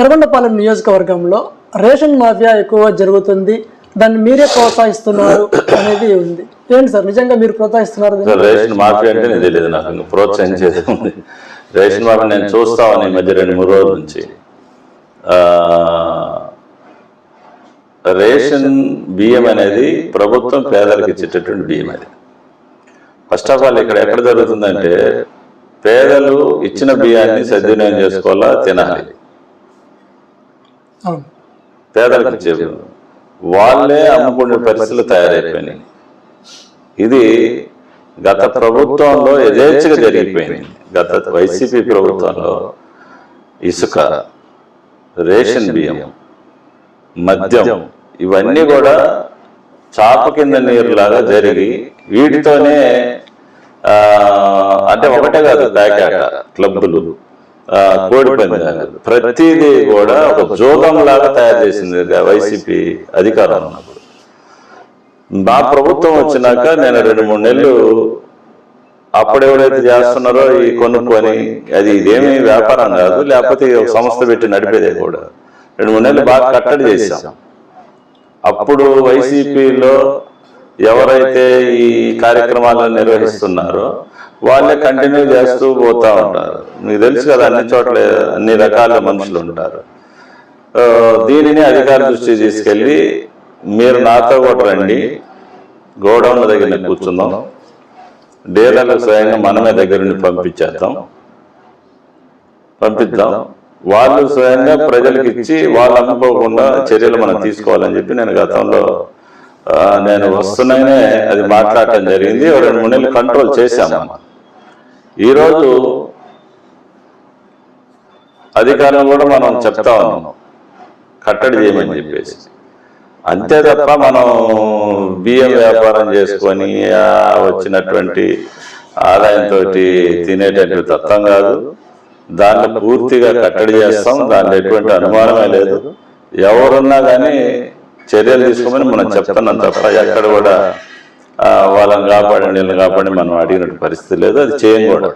ఎర్రగొండపాలెం నియోజకవర్గంలో ration mafia ఎక్కువ జరుగుతుంది. దాన్ని మీరే ప్రోత్సహిస్తున్నారు అనేది ఉంది. ఏంటి సార్ నిజంగా మీరు ప్రోత్సహిస్తున్నారు రేషన్ మాఫియా అంటే నేను తెలియదు. నాకు ప్రోత్సహించేది ఉంది రేషన్ మాఫియా నేను చూస్తామని ఈ మధ్య రెండు మూడు రోజుల నుంచి. రేషన్ బియ్యం అనేది ప్రభుత్వం పేదలకు ఇచ్చేటటువంటి బియ్యం అది. ఫస్ట్ ఆఫ్ ఆల్ ఇక్కడ ఎక్కడ జరుగుతుందంటే పేదలు ఇచ్చిన బియ్యాన్ని సద్వినియోగం చేసుకోవాలా తినాలి. పేదలకు బియ్యం. వాళ్ళే అమ్ముకునే పరిస్థితులు తయారైపోయినాయి. ఇది గత ప్రభుత్వంలో యథేచ్ఛగా జరిగిపోయింది. గత వైసీపీ ప్రభుత్వంలో ఇసుక రేషన్ బియ్యం మద్యం ఇవన్నీ కూడా చాప కింద నీరులాగా జరిగి వీటితోనే అంటే ఒకటే కాదు దాకాక క్లబ్బులు. కోడి పందాలు ప్రతిదీ కూడా ఒక జోగం లాగా తయారు చేసింది వైసీపీ అధికారం ఉన్నప్పుడు నా ప్రభుత్వం వచ్చినాక నేను రెండు మూడు నెలలు అప్పుడు ఎవరైతే చేస్తున్నారో ఈ కొనుక్కొని అది ఇదేమీ వ్యాపారం కాదు లేకపోతే ఒక సంస్థ పెట్టి నడిపేదే కూడా. రెండు మూడు నెలలు బాగా కట్టడి చేశాం. అప్పుడు వైసీపీలో ఎవరైతే ఈ కార్యక్రమాలను నిర్వహిస్తున్నారో వాళ్ళే కంటిన్యూ చేస్తూ పోతా ఉంటారు. మీకు తెలుసు కదా అన్ని చోట్ల అన్ని రకాల మనుషులు ఉంటారు. దీనిని అధికార దృష్టి తీసుకెళ్ళి మీరు నాతో కూడా రండి. గోడౌన్ల దగ్గర కూర్చుందాం. డీలర్లకు స్వయంగా మనమే దగ్గర నుండి పంపించేద్దాం. పంపిద్దాం. వాళ్ళు స్వయంగా ప్రజలకు ఇచ్చి వాళ్ళు అమ్ముకోకుండా చర్యలు మనం తీసుకోవాలని చెప్పి నేను గతంలో నేను వస్తున్నానే అది మాట్లాడటం జరిగింది. ఓ రెండు మూడు నెలలు కంట్రోల్ చేశాము ఈరోజు అధికారం కూడా మనం చెప్తా ఉన్నాం. కట్టడి చేయమని చెప్పేసి. అంతే తప్ప మనం బియ్యం వ్యాపారం చేసుకొని వచ్చినటువంటి ఆదాయంతో తినేటటువంటి తత్వం కాదు. దాన్ని పూర్తిగా కట్టడి చేస్తాం. దాంట్లో ఎటువంటి అనుమానమే లేదు. ఎవరున్నా కానీ చర్యలు తీసుకోమని మనం చెప్తున్నాం తప్ప ఎక్కడ కూడా వాళ్ళని కాపాడండి వీళ్ళని కాపాడి మనం అడిగినట్టు పరిస్థితి లేదు. అది చేయం కూడా